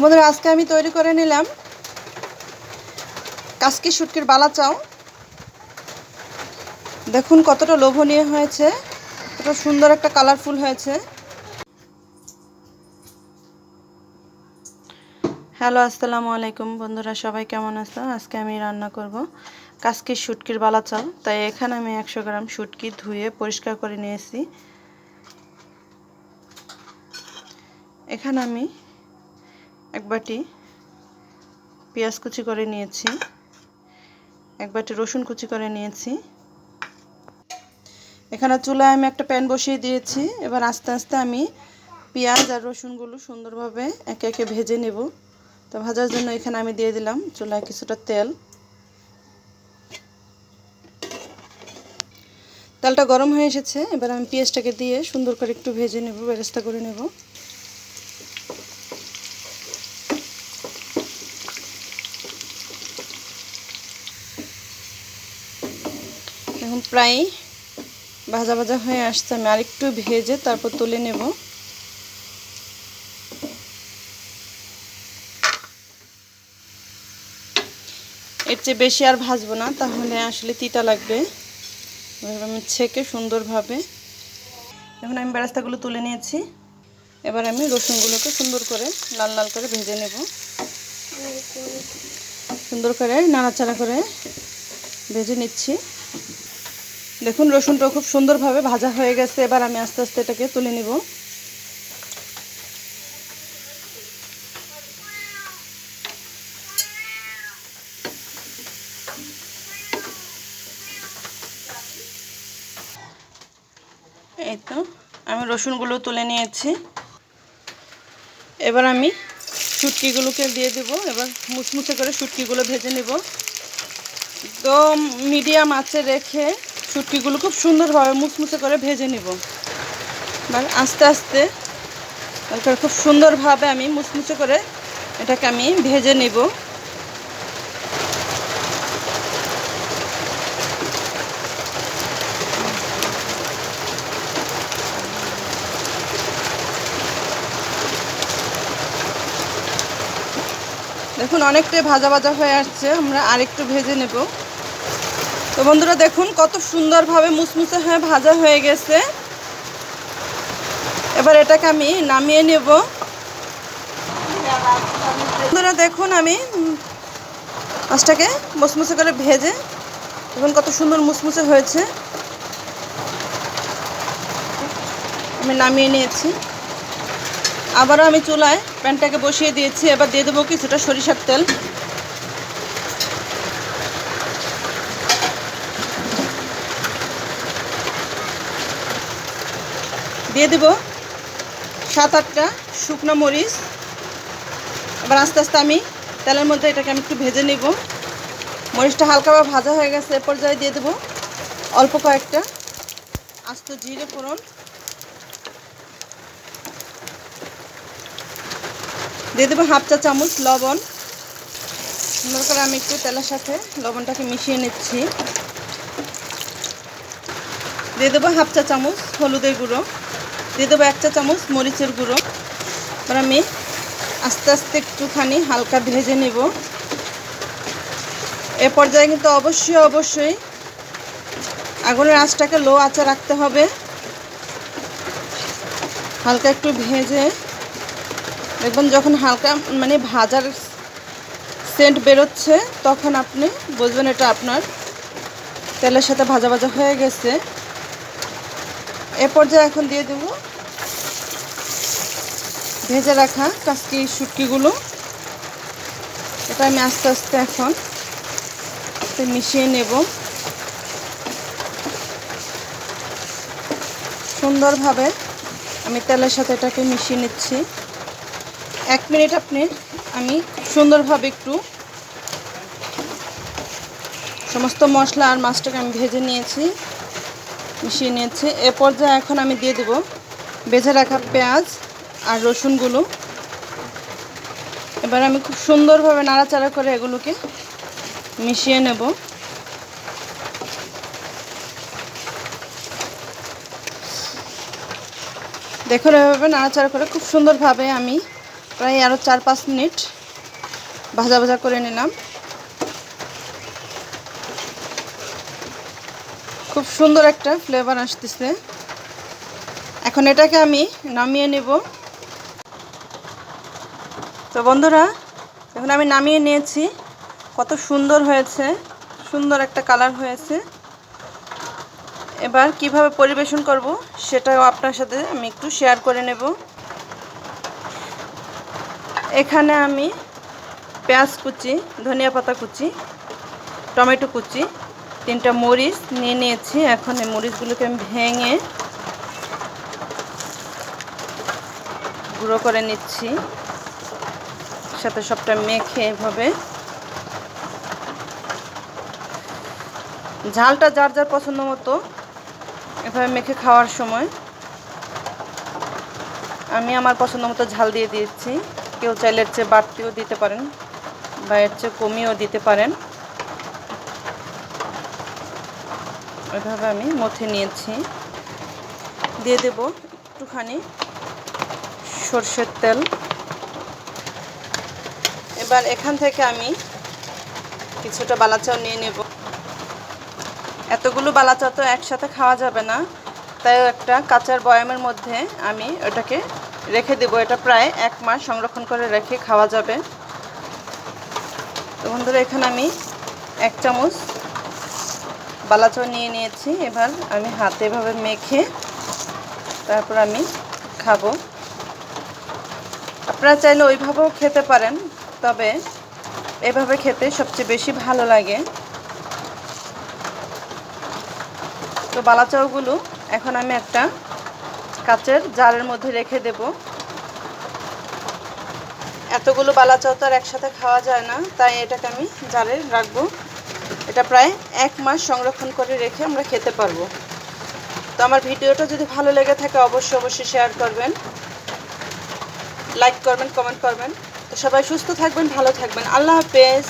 তোমাদের আজকে আমি তৈরি করে নিলাম কাসকি শুটকির বালা চাও। দেখুন কতটা লোভনীয় হয়েছে কত সুন্দর একটা কালারফুল হয়েছে। হ্যালো, আসসালামু আলাইকুম বন্ধুরা, সবাই কেমন আছো? আজকে আমি রান্না করব কাসকির শুটকির বালা চাল তাই এখানে আমি একশো গ্রাম শুটকি ধুয়ে পরিষ্কার করে নিয়েছি। এখানে আমি এক বাটি পেঁয়াজ কুচি করে নিয়েছি, এক বাটি রসুন কুচি করে নিয়েছি। এখানে চুলায় আমি একটা প্যান বসিয়ে দিয়েছি। এবার আস্তে আস্তে আমি পেঁয়াজ আর রসুনগুলো সুন্দরভাবে একে একে ভেজে নেব। তো ভাজার জন্য এখানে আমি দিয়ে দিলাম চুলায় কিছুটা তেল। তেলটা গরম হয়ে এসেছে। এবার আমি পেঁয়াজটাকে দিয়ে সুন্দর করে একটু ভেজে নেব ব্যবস্থা করে নেব। প্রায় ভাজা ভাজা হয়ে আসছে, আমি আরেকটু ভেজে তারপর তুলে নেব। এর চেয়ে বেশি আর ভাজবো না, তাহলে আসলে তিতা লাগবে। আমি ছেঁকে সুন্দরভাবে এখন আমি বেরাস্তাগুলো তুলে নিয়েছি। এবার আমি রসুনগুলোকে সুন্দর করে লাল লাল করে ভেজে নেব। সুন্দর করে নাড়াচাড়া করে ভেজে নিচ্ছি। দেখুন, রসুনটা খুব সুন্দরভাবে ভাজা হয়ে গেছে। এবার আমি আস্তে আস্তে এটাকে তুলে নিব। এই তো, আমি রসুনগুলো তুলে নিয়েছি। এবার আমি শুটকিগুলোকে দিয়ে দেব। এবার মুচমুচে করে শুটকিগুলো ভেজে নেব। একদম মিডিয়াম আঁচে রেখে শুটকিগুলো খুব সুন্দরভাবে মুচমুচে করে ভেজে নেব। এবার আস্তে আস্তে তারপরে খুব সুন্দরভাবে আমি মুচমুচে করে এটাকে আমি ভেজে নেব। দেখুন, অনেকটাই ভাজা ভাজা হয়ে আসছে। আমরা আরেকটু ভেজে নেব। তো বন্ধুরা দেখুন, কত সুন্দরভাবে মুসমুসে হয়ে ভাজা হয়ে গেছে। এবার এটাকে আমি নামিয়ে নেব। বন্ধুরা দেখুন আমি মাছটাকে মুসমুসে করে ভেজে দেখুন কত সুন্দর মুসমুসে হয়েছে। আমি নামিয়ে নিয়েছি। আবারও আমি চুলায় প্যানটাকে বসিয়ে দিয়েছি। এবার দিয়ে দেবো কিছুটা সরিষার তেল। দিয়ে দেব সাত আটটা শুকনো মরিচ। এবার আস্তে আস্তে আমি তেলের মধ্যে এটাকে আমি একটু ভেজে নিব। মরিচটা হালকাভাবে ভাজা হয়ে গেছে, এ পর্যায়ে দিয়ে দেবো অল্প কয়েকটা আস্ত জিরে ফোড়ন। দিয়ে দেবো হাফ চা চামচ লবণ। সুন্দর করে আমি একটু তেলের সাথে লবণটাকে মিশিয়ে নিচ্ছি। দিয়ে দেবো হাফ চা চামচ হলুদের গুঁড়ো। দিয়ে দেবো এক চা চামচ মরিচের গুঁড়ো। এবার আমি আস্তে আস্তে একটুখানি হালকা ভেজে নেব। এ পর্যায়ে কিন্তু অবশ্যই অবশ্যই আগুনের আঁচটাকে লো আঁচে রাখতে হবে। হালকা একটু ভেজে দেখবেন যখন হালকা মানে ভাজার সেন্ট বেরোচ্ছে, তখন আপনি বুঝবেন এটা আপনার তেলের সাথে ভাজা ভাজা হয়ে গেছে। এ পর্যায়ে এখন দিয়ে দেব, ভেজে রাখা কাস্কি শুটকিগুলো। এটা আমি আস্তে আস্তে এখন মিশিয়ে নেব। সুন্দরভাবে আমি তেলের সাথে এটাকে মিশিয়ে নিচ্ছি। এক মিনিট আপনি আমি সুন্দরভাবে একটু সমস্ত মশলা আর মাছটাকে আমি ভেজে নিয়েছি। মিশিয়ে নিয়েছি। এ পর্যায়ে এখন আমি দিয়ে দেব বেজে রাখা পেঁয়াজ আর রসুনগুলো। এবার আমি খুব সুন্দরভাবে নাড়াচাড়া করে এগুলোকে মিশিয়ে নেব। দেখুন, এভাবে নাড়াচাড়া করে খুব সুন্দরভাবে আমি প্রায় আরও চার পাঁচ মিনিট ভাজা ভাজা করে নিলাম। খুব সুন্দর একটা ফ্লেভার আসতেছে। এখন এটাকে আমি নামিয়ে নেব। তো বন্ধুরা, এখন আমি নামিয়ে নিয়েছি। কত সুন্দর হয়েছে, সুন্দর একটা কালার হয়েছে। এবার কীভাবে পরিবেশন করব সেটাও আপনার সাথে আমি একটু শেয়ার করে নেব। এখানে আমি পেঁয়াজ কুচি, ধনিয়া পাতা কুচি, টমেটো কুচি তিনটা মরিচ নিয়ে নিয়েছি। এখন এই মরিচগুলোকে আমি ভেঙে গুঁড়ো করে নিচ্ছি। সাথে সবটা মেখে এভাবে। ঝালটা যার যার পছন্দ মতো এভাবে মেখে খাওয়ার সময় আমি আমার পছন্দ মতো ঝাল দিয়ে দিয়েছি কেউ চাইলে এর চেয়ে বাড়তিও দিতে পারেন বা এর চেয়ে কমিয়েও দিতে পারেন। এভাবে আমি মথে নিয়েছি। দিয়ে দেব একটুখানি সর্ষের তেল। এবার এখান থেকে আমি কিছুটা বালাচাও নিয়ে নেব। এতগুলো বালাচা তো একসাথে খাওয়া যাবে না, তাই একটা কাঁচার বয়ামের মধ্যে আমি ওটাকে রেখে দেবো। এটা প্রায় এক মাস সংরক্ষণ করে রেখে খাওয়া যাবে। তো বন্ধুরা, এখানে আমি এক চামচ বালাচাও নিয়ে নিয়েছি, এবার আমি হাতে এভাবে মেখে তারপর আমি খাব। আপনারা চাইলে ওইভাবেও খেতে পারেন, তবে এভাবে খেতে সবচেয়ে বেশি ভালো লাগে। তো বালাচাওগুলো এখন আমি একটা কাচের জারের মধ্যে রেখে দেব। এতগুলো বালাচাও তো আর একসাথে খাওয়া যায় না, তাই এটাকে আমি জারে রাখব। এটা প্রায় এক মাস সংরক্ষণ করে রেখে আমরা খেতে পারব। তো আমার ভিডিওটা যদি ভালো লেগে থাকে, অবশ্যই অবশ্যই শেয়ার করবেন লাইক করবেন কমেন্ট করবেন। তো সবাই সুস্থ থাকবেন, ভালো থাকবেন। আল্লাহ হাফেজ।